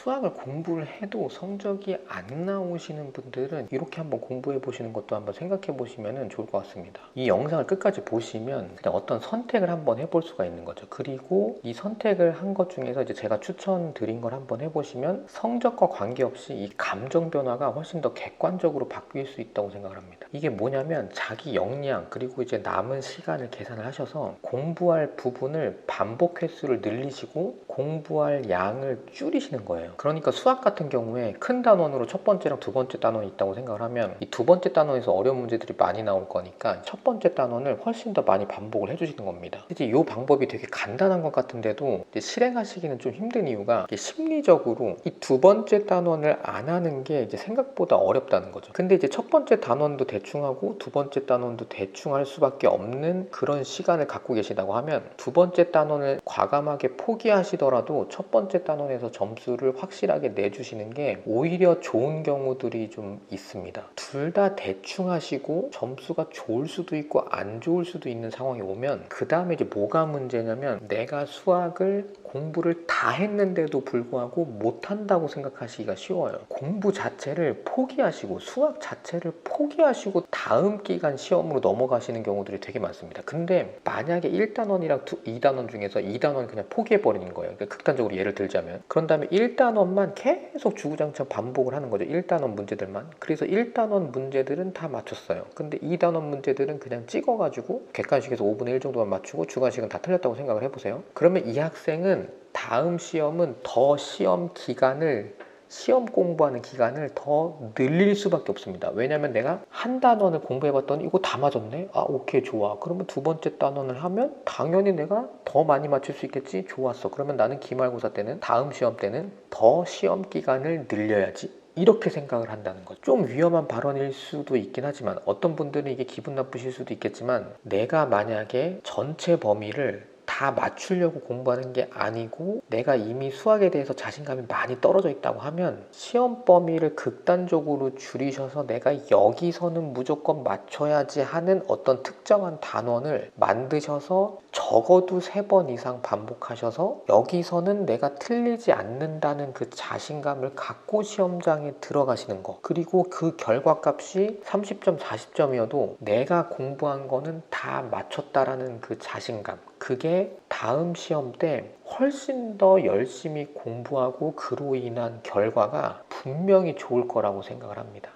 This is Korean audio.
수학을 공부를 해도 성적이 안 나오시는 분들은 이렇게 한번 공부해 보시는 것도 한번 생각해 보시면 좋을 것 같습니다. 이 영상을 끝까지 보시면 어떤 선택을 한번 해볼 수가 있는 거죠. 그리고 이 선택을 한 것 중에서 이제 제가 추천드린 걸 한번 해보시면 성적과 관계없이 이 감정 변화가 훨씬 더 객관적으로 바뀔 수 있다고 생각을 합니다. 이게 뭐냐면 자기 역량 그리고 이제 남은 시간을 계산을 하셔서 공부할 부분을 반복 횟수를 늘리시고 공부할 양을 줄이시는 거예요. 그러니까 수학 같은 경우에 큰 단원으로 첫 번째랑 두 번째 단원이 있다고 생각을 하면 이 두 번째 단원에서 어려운 문제들이 많이 나올 거니까 첫 번째 단원을 훨씬 더 많이 반복을 해주시는 겁니다. 이제 이 방법이 되게 간단한 것 같은데도 실행하시기는 좀 힘든 이유가 심리적으로 이 두 번째 단원을 안 하는 게 이제 생각보다 어렵다는 거죠. 근데 이제 첫 번째 단원도 대충 하고 두 번째 단원도 대충 할 수밖에 없는 그런 시간을 갖고 계시다고 하면 두 번째 단원을 과감하게 포기하시더라도 첫 번째 단원에서 점수를 확실하게 내주시는 게 오히려 좋은 경우들이 좀 있습니다. 둘 다 대충 하시고 점수가 좋을 수도 있고 안 좋을 수도 있는 상황이 오면 그 다음에 이제 뭐가 문제냐면 내가 수학을 공부를 다 했는데도 불구하고 못한다고 생각하시기가 쉬워요. 공부 자체를 포기하시고 수학 자체를 포기하시고 다음 기간 시험으로 넘어가시는 경우들이 되게 많습니다. 근데 만약에 1단원이랑 2단원 중에서 2단원 그냥 포기해버리는 거예요. 그러니까 극단적으로 예를 들자면. 그런 다음에 1단원만 계속 주구장창 반복을 하는 거죠. 1단원 문제들만. 그래서 1단원 문제들은 다 맞췄어요. 근데 2단원 문제들은 그냥 찍어가지고 객관식에서 5분의 1 정도만 맞추고 주관식은 다 틀렸다고 생각을 해보세요. 그러면 이 학생은 다음 시험은 더 시험 기간을 시험 공부하는 기간을 더 늘릴 수밖에 없습니다. 왜냐면 내가 한 단원을 공부해봤더니 이거 다 맞았네? 아, 오케이, 좋아. 그러면 두 번째 단원을 하면 당연히 내가 더 많이 맞출 수 있겠지? 좋았어. 그러면 나는 기말고사 때는 다음 시험 때는 더 시험 기간을 늘려야지. 이렇게 생각을 한다는 거죠. 좀 위험한 발언일 수도 있긴 하지만 어떤 분들은 이게 기분 나쁘실 수도 있겠지만 내가 만약에 전체 범위를 다 맞추려고 공부하는 게 아니고 내가 이미 수학에 대해서 자신감이 많이 떨어져 있다고 하면 시험 범위를 극단적으로 줄이셔서 내가 여기서는 무조건 맞춰야지 하는 어떤 특정한 단원을 만드셔서 적어도 세 번 이상 반복하셔서 여기서는 내가 틀리지 않는다는 그 자신감을 갖고 시험장에 들어가시는 거. 그리고 그 결과값이 30점 40점이어도 내가 공부한 거는 다 맞췄다라는 그 자신감 그게 다음 시험 때 훨씬 더 열심히 공부하고 그로 인한 결과가 분명히 좋을 거라고 생각을 합니다.